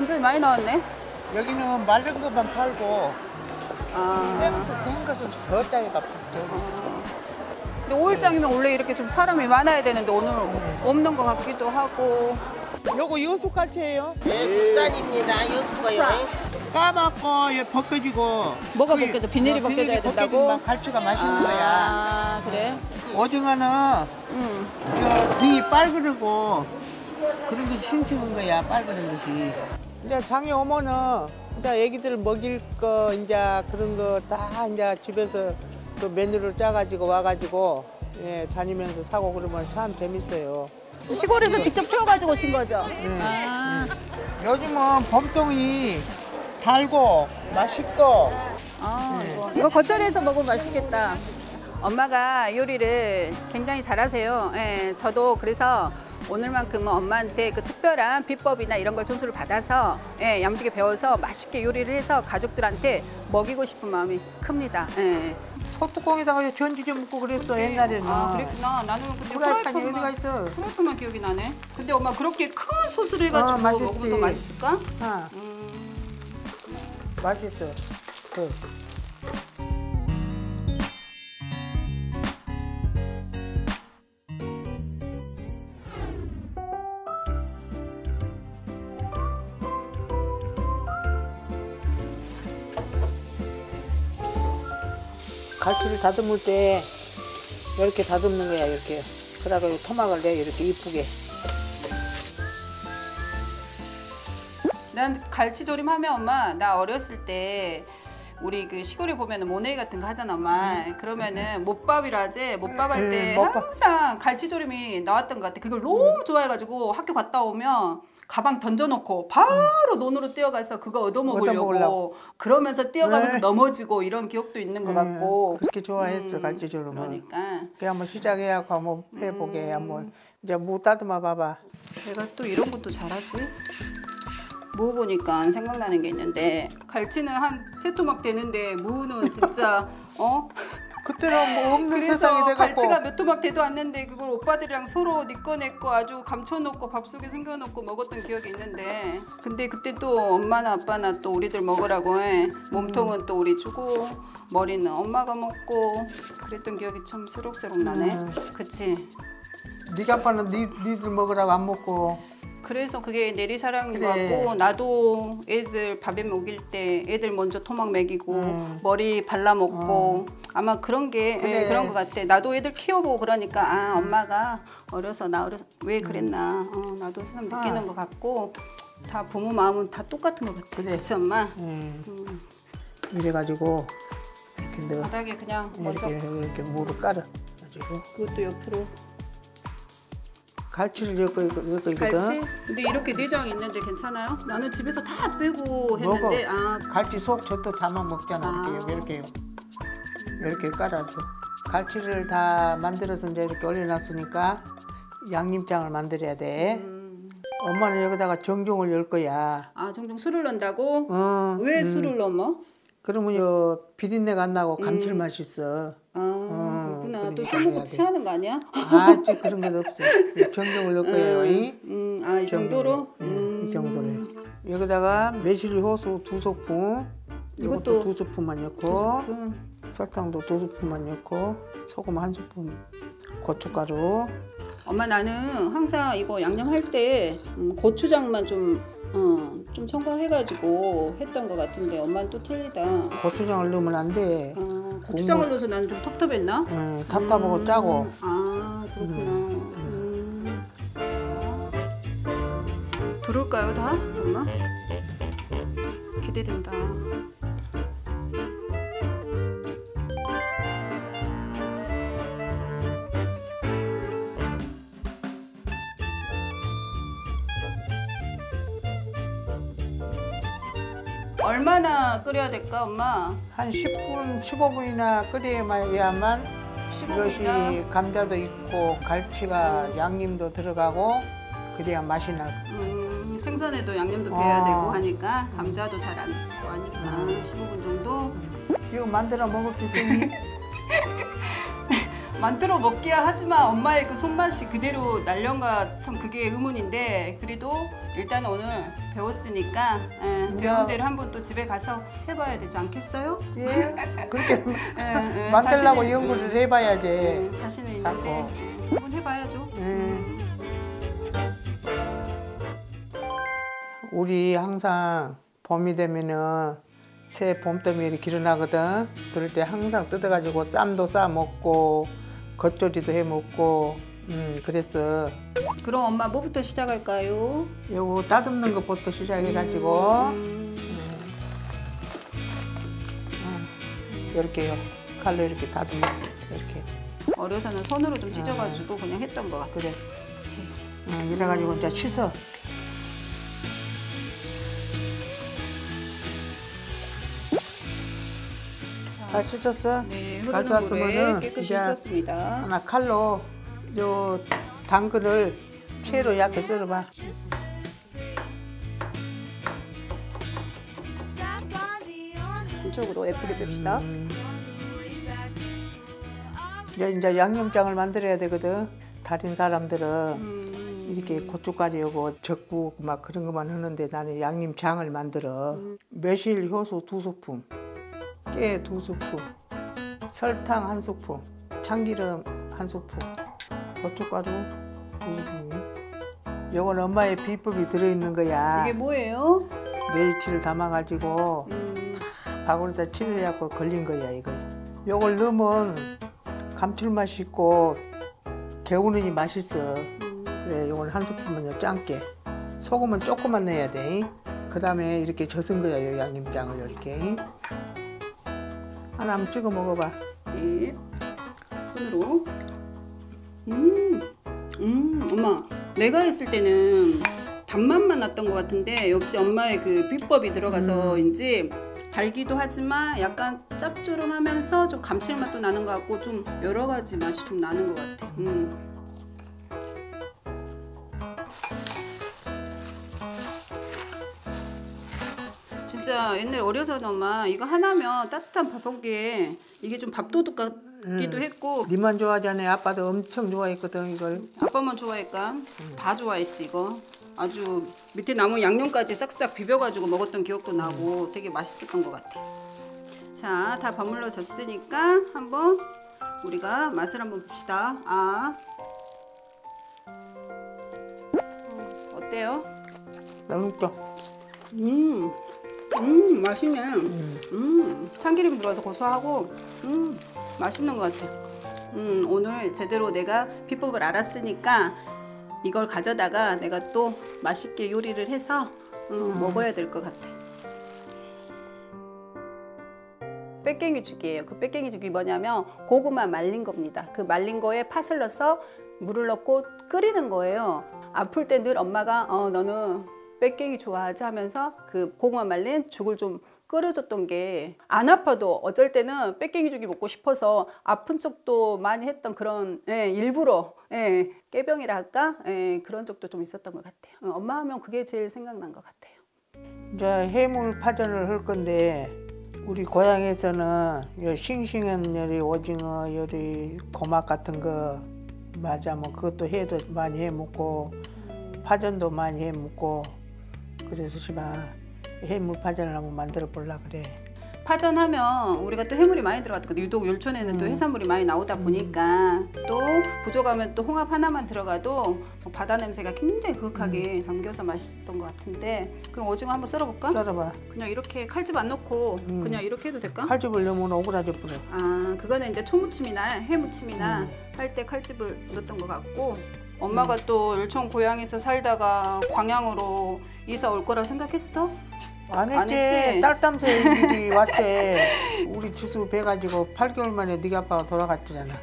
완전히 많이 나왔네. 여기는 마른 것만 팔고 아. 생것은 생것은 더 짜리가 더 근데 5일장이면 원래 이렇게 좀 사람이 많아야 되는데 오늘 없는 것 같기도 하고. 요거 요수갈치예요. 네, 국산입니다. 요수 거요. 까맣고 얘 벗겨지고 뭐가 그- 벗겨져? 비닐이 어, 벗겨져야 된다고? 벗겨지면 갈치가 맛있는 거야. 아, 그래? 오징어는 응. 저 등이 빨그르고 그런 것이 싱싱한 거야 빨그른 것이. 이제 장에 오면은 이제 애기들 먹일 거 이제 그런 거 다 이제 집에서 그 메뉴를 짜가지고 와가지고 예, 다니면서 사고 그러면 참 재밌어요. 시골에서 직접 키워가지고 오신 거죠? 아, 요즘은 범통이 달고 맛있고 아, 이거. 이거 겉절이해서 먹으면 맛있겠다. 엄마가 요리를 굉장히 잘하세요. 예, 저도 그래서 오늘만큼은 엄마한테 그 특별한 비법이나 이런 걸 전수를 받아서 예, 야무지게 배워서 맛있게 요리를 해서 가족들한테 먹이고 싶은 마음이 큽니다. 예. 소뚜껑에다가 전지 좀 먹고 그랬어 옛날에는. 아, 그랬구나. 나는 근데 프라이팬이 어디가 있어? 프라이팬만 기억이 나네. 근데 엄마 그렇게 큰 소스를 해가지고 아. 먹으면 더 맛있을까? 아, 맛있어. 그. 갈치를 다듬을 때 이렇게 다듬는 거야 이렇게. 그러다가 토막을 내 이렇게 이쁘게. 난 갈치조림 하면 엄마 나 어렸을 때 우리 그 시골에 보면은 모네이 같은 거 하잖아 엄마 그러면은 못밥이라지 못밥 할때 음. 항상 갈치조림이 나왔던 것 같아 그걸 너무 좋아해가지고 학교 갔다 오면 가방 던져놓고 바로 논으로 뛰어가서 그거 얻어먹으려고. 그러면서 뛰어가면서 네. 넘어지고 이런 기억도 있는 것 같고 그렇게 좋아했어 음, 갈치조림은. 그러니까 그래 한번 시작해갖고 한번 해보게 한번 이제 무 따듬어 봐봐. 내가 또 이런 것도 잘하지? 무 보니까 생각나는 게 있는데 갈치는 한 세 토막 되는데 무는 진짜 어? 그때는 뭐 없는 세상이 돼갖고. 갈치가 몇 토막 돼도 않는데 그걸 오빠들이랑 서로 니꺼 내꺼 아주 감춰놓고 밥 속에 숨겨놓고 먹었던 기억이 있는데. 근데 그때 또 엄마나 아빠나 또 우리들 먹으라고 해. 몸통은 또 우리 주고 머리는 엄마가 먹고 그랬던 기억이 참 새록새록 나네. 음. 그치? 네가 아빠는 니, 니들 먹으라고 안 먹고 그래서 그게 내리사랑인 그래. 것 같고 나도 애들 밥에 먹일 때 애들 먼저 토막 먹이고 음. 머리 발라 먹고 아마 그런 게 예, 그래. 그런 것 같아 나도 애들 키워보고 그러니까 아 엄마가 어려서 나 어려서 왜 그랬나 어, 나도 새삼 느끼는 아. 것 같고 다 부모 마음은 다 똑같은 것 같아 그래. 그치 엄마 음, 음, 이래가지고 이렇게 바닥에 그냥 먼저 이렇게 이렇게 무를 깔아 가지고 그것도 옆으로 갈치를 넣고 넣고 갈치 있거든. 근데 이렇게 내장 있는데 괜찮아요? 나는 집에서 다 빼고 했는데 먹어. 아 갈치 속 젖도 담아 먹잖아 아. 이렇게 이렇게 이렇게 깔아서 갈치를 다 만들어서 이제 이렇게 올려놨으니까 양념장을 만들어야 돼. 음. 엄마는 여기다가 정종을 열 거야. 아 종종 술을 넣는다고? 어, 왜 음. 술을 넣어? 그러면 요 비린내가 안 나고 음. 감칠맛이 있어. 아 그렇구나. 또 술 먹고 해야 돼. 취하는 거 아니야? 아, 이제 그런 건 없어. 정종을 넣을 거예요. 이. 음, 아 이 정도로? 음, 이 정도로. 여기다가 매실 효소 두 스푼. 이것도 두 스푼만 넣고 두. 설탕도 두 스푼만 넣고 소금 한 스푼 고춧가루 엄마 나는 항상 이거 양념할 때 음, 고추장만 좀 어, 좀 첨가해가지고 했던 것 같은데 엄마는 또 틀리다. 고추장을 넣으면 안 돼. 아, 고추장을 넣어서 나는 좀 텁텁했나? 음, 답답하고 음, 짜고 아 그렇구나. 음. 들을까요 다? 엄마? 기대된다. 얼마나 끓여야 될까 엄마? 한 10분, 15분이나 끓여야만 15분이나? 이것이 감자도 있고 갈치가 양념도 들어가고 그래야 맛이 나고 음, 생선에도 양념도 배야 어. 되고 하니까 감자도 잘안 익고 하니까 음. 15분 정도. 이거 만들어 먹을 수 있니? 만들어 먹기야 하지만 엄마의 그 손맛이 그대로 날려가 참 그게 의문인데 그래도 일단 오늘 배웠으니까 예, 배운 대로 한번 또 집에 가서 해봐야 되지 않겠어요? 예, 그렇게 예, 예, 만들려고 자신의- 연구를 해봐야지. 예, 자신은 있는데. 예, 한번 해봐야죠. 음. 우리 항상 봄이 되면은 새 봄더미를 기르나거든. 그럴 때 항상 뜯어가지고 쌈도 싸 먹고 겉절이도 해 먹고 음 그랬어. 그럼 엄마 뭐부터 시작할까요? 요거 따듬는 것부터 시작해가지고 음, 이렇게요. 칼로 이렇게 다듬는 거, 이렇게 어려서는 손으로 좀 찢어가지고 그냥 했던 것 같아. 그래. 그렇지. 음, 이래가지고 이제 씻어. 다 씻었어? 네, 가져왔으면은 깨끗이 씻었습니다. 하나 칼로 요 당근을 채로 얇게 썰어봐. 이쪽으로 예쁘게 뺍시다. 음. 이제, 이제 양념장을 만들어야 되거든. 다른 사람들은 음, 이렇게 고춧가루하고 적국 막 그런 것만 하는데 나는 양념장을 만들어. 음. 매실 효소 두 스푼, 깨 두 스푼, 설탕 한 스푼, 참기름 한 스푼, 고춧가루 두 스푼. 요건 엄마의 비법이 들어있는 거야. 이게 뭐예요? 멸치를 담아가지고 음, 바구니에다 칠해갖고 걸린 거야 이거. 요걸 넣으면 감칠맛이 있고 개우는이 맛있어. 음. 그래 요걸 한 스푼만요 짱게. 소금은 조금만 넣어야 돼. 그 다음에 이렇게 젖은 거야 요 양념장을 이렇게. 하나 한번 찍어 먹어봐. 네. 손으로. 음, 음, 엄마. 내가 했을 때는 단맛만 났던 것 같은데 역시 엄마의 그 비법이 들어가서인지 달기도 하지만 약간 짭조름하면서 좀 감칠맛도 나는 것 같고 좀 여러 가지 맛이 좀 나는 것 같아. 음. 진짜 옛날 어려서는 엄마 이거 하나면 따뜻한 밥 한 끼에 이게 좀 밥도둑 같기도 음. 했고 니만 좋아하잖아. 아빠도 엄청 좋아했거든 이걸. 아빠만 좋아했까? 다 좋아했지 이거. 아주 밑에 남은 양념까지 싹싹 비벼가지고 먹었던 기억도 나고 되게 맛있었던 것 같아. 자, 다 버물러 졌으니까 한번 우리가 맛을 한번 봅시다. 아, 어, 어때요? 또. 음, 음, 맛있네. 음, 참기름 들어가서 고소하고, 음, 맛있는 것 같아. 음, 오늘 제대로 내가 비법을 알았으니까 이걸 가져다가 내가 또 맛있게 요리를 해서 음, 먹어야 될 것 같아. 뺏갱이 죽이에요. 그 뺏갱이 죽이 뭐냐면 고구마 말린 겁니다. 그 말린 거에 팥을 넣어서 물을 넣고 끓이는 거예요. 아플 때 늘 엄마가 어 너는 뺏갱이 좋아하지 하면서 그 고구마 말린 죽을 좀 끓여줬던 게 안 아파도 어쩔 때는 뺏갱이 죽이 먹고 싶어서 아픈 척도 많이 했던 그런 예, 일부러 예, 깨병이라 할까 예, 그런 적도 좀 있었던 것 같아요. 어, 엄마 하면 그게 제일 생각난 것 같아요. 이제 해물 파전을 할 건데 우리 고향에서는 요 싱싱한 요리 오징어 요리 고막 같은 거 맞아 뭐 그것도 해도 많이 해 먹고 파전도 많이 해 먹고 그래서 시바 해물 파전을 한번 만들어 볼라 그래. 파전하면 우리가 또 해물이 많이 들어갔거든. 유독 율촌에는 또 해산물이 많이 나오다 보니까 또 부족하면 또 홍합 하나만 들어가도 뭐 바다 냄새가 굉장히 그윽하게 담겨서 맛있었던 것 같은데 그럼 오징어 한번 썰어볼까? 썰어봐. 그냥 이렇게 칼집 안 넣고 음. 그냥 이렇게 해도 될까? 칼집을 넣으면 오그라져 버려. 아 그거는 이제 초무침이나 해무침이나 음. 할때 칼집을 넣었던 것 같고 엄마가 또 율촌 고향에서 살다가 광양으로 이사 올 거라 생각했어? 안안 했지. 했지? 딸땀새 일이 왔대. 우리 지수 배가지고 8개월 만에 네가 아빠가 돌아갔잖아.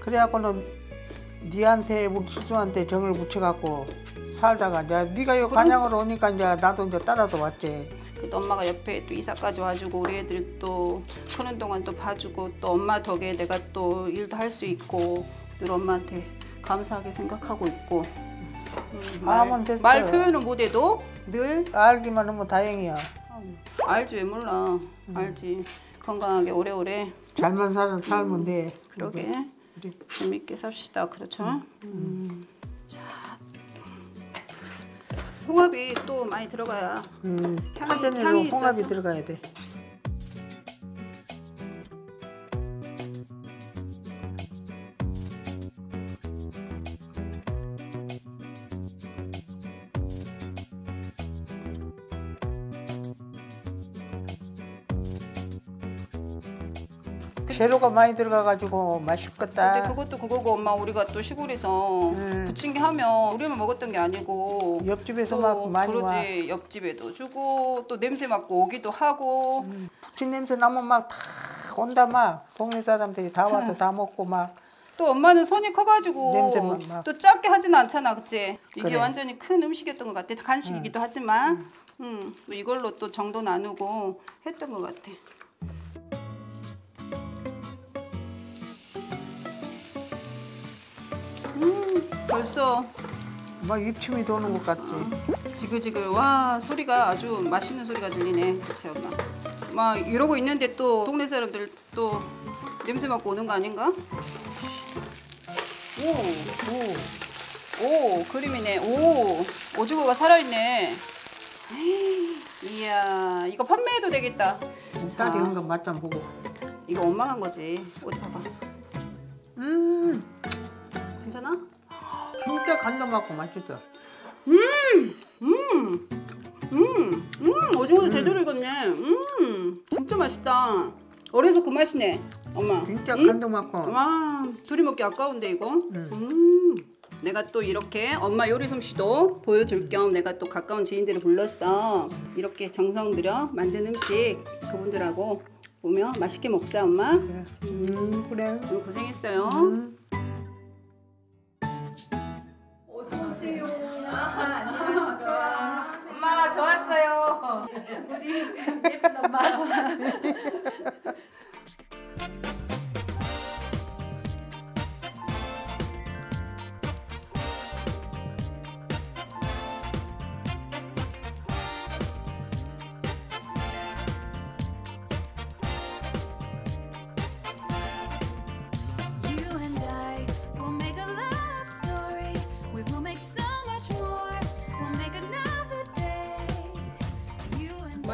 그래갖고는 니한테 우리 지수한테 정을 붙여갖고 살다가 이제 네가 요 관양으로 오니까 이제 나도 이제 따라서 왔지. 그래도 엄마가 옆에 또 이사까지 와주고 우리 애들 또 크는 동안 또 봐주고 또 엄마 덕에 내가 또 일도 할 수 있고 늘 엄마한테 감사하게 생각하고 있고 음, 아, 됐어요. 말 표현은 못해도 늘 알기만 하면 다행이야. 알지 왜 몰라 알지 건강하게 오래오래 잘만 살면 살면 돼. 그러게 그래. 재밌게 삽시다. 그렇죠? 음. 자, 홍합이 또 많이 들어가야 음, 향이 홍합이 있어서. 들어가야 돼. 재료가 많이 들어가가지고 맛있겠다. 근데 그것도 그거고 엄마 우리가 또 시골에서 음. 부침개 하면 우리만 먹었던 게 아니고 옆집에서 또막 많이 그러지 와. 옆집에도 주고 또 냄새 맡고 오기도 하고. 진 냄새 나면 막 다 온다 막. 동네 사람들이 다 와서 다 먹고 막. 또 엄마는 손이 커가지고 냄새만 막. 또 작게 하지는 않잖아 그치? 이게 그래. 완전히 큰 음식이었던 것 같아. 간식이기도 하지만. 음, 또 이걸로 또 정도 나누고 했던 것 같아 벌써 막 입침이 도는 것 같지. 지글지글 와 소리가 아주 맛있는 소리가 들리네 그치 엄마 막 이러고 있는데 또 동네 사람들 또 냄새 맡고 오는 거 아닌가? 오, 오 그림이네 오 오징어가 살아있네 이야 이거 판매해도 되겠다 딸이 한 거 맛 좀 보고. 이거 엄마가 한 거지 어디 봐봐 음, 괜찮아? 진짜 간도 맞고 맛있어. 음, 음, 오징어도 제대로 익었네. 음, 진짜 맛있다. 어려서 그 맛이네, 엄마. 진짜 응? 간도 맞고. 와, 둘이 먹기 아까운데 이거. 음. 내가 또 이렇게 엄마 요리 솜씨도 보여줄 겸 내가 또 가까운 지인들을 불렀어. 이렇게 정성 들여 만든 음식 그분들하고 오면 맛있게 먹자, 엄마. 그래. 음, 그래. 오늘 고생했어요. 음. 왔어요.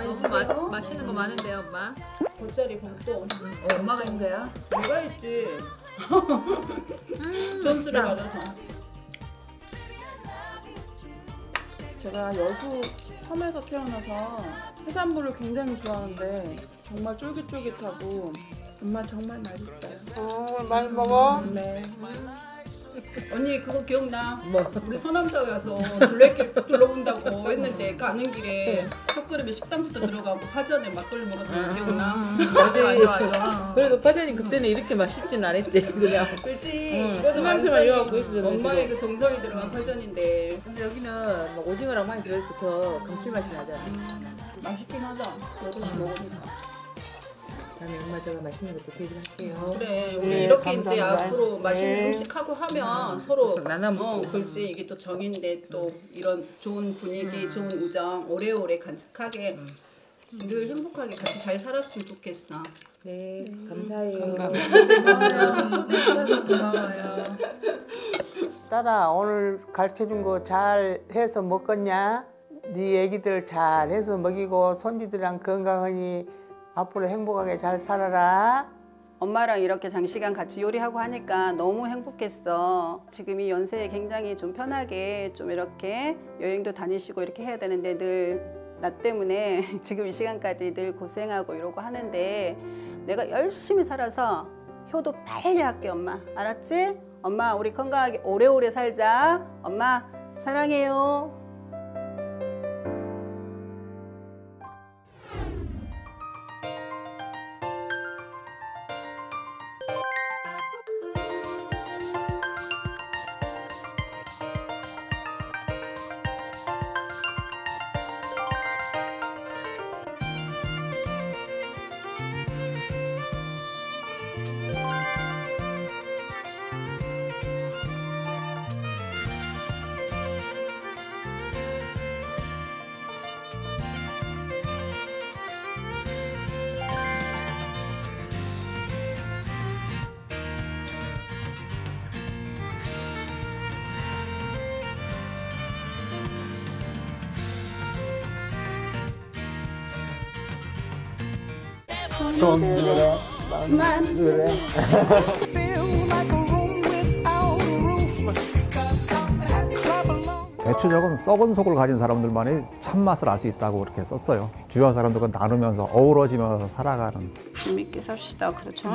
너무 마, 맛있는 거 많은데요, 엄마. 겉절이 봉또 어, 엄마가 한 거야? 내가 했지. 전수를 받아서. 제가 여수 섬에서 태어나서 해산물을 굉장히 좋아하는데 정말 쫄깃쫄깃하고 정말 정말 맛있어요. 어, 많이 먹어. 네. 언니 그거 기억나? 우리 서남사 가서 둘레길 둘러본다고 했는데 가는 길에 첫 그릇에 식당부터 들어가고 파전에 막걸리 먹었던 거 기억나? 맞아, 맞아, 맞아. 그래도 파전이 그때는 이렇게 맛있진 않았지, 그냥. 그렇지. 응. 이거는 서남사만 이어갖고 있었잖아, 엄마의 그 정성이 들어간 파전인데 근데 여기는 막 오징어랑 많이 들어있어 더 감칠맛이 나잖아. 맛있긴 하다. 여럿이 먹으니까. 다음에 엄마 제가 맛있는 것도 대접할게요. 그래 우리 네, 이렇게 이제 감사합니다. 앞으로 맛있는 네. 음식 하고 하면 서로 그래서 나눠 먹고. 어 그렇지 이게 또 정인데 또 이런 좋은 분위기 좋은 우정 오래오래 간직하게 늘 행복하게 같이 잘 살았으면 좋겠어 네, 감사해요. 고마워요. 딸아, 오늘 가르쳐준 거 잘 해서 먹겠냐? 네 애기들 잘 해서 먹이고 손지들이랑 건강하니 앞으로 행복하게 잘 살아라. 엄마랑 이렇게 장시간 같이 요리하고 하니까 너무 행복했어. 지금 이 연세에 굉장히 좀 편하게 좀 이렇게 여행도 다니시고 이렇게 해야 되는데 늘 나 때문에 지금 이 시간까지 늘 고생하고 이러고 하는데 내가 열심히 살아서 효도 빨리 할게 엄마. 알았지? 엄마 우리 건강하게 오래오래 살자. 엄마 사랑해요. 대체적으로 썩은 속을 가진 사람들만이 참맛을 알 수 있다고 그렇게 썼어요. 주변 사람들과 나누면서 어우러지면서 살아가는 재밌게 삽시다. 그렇죠?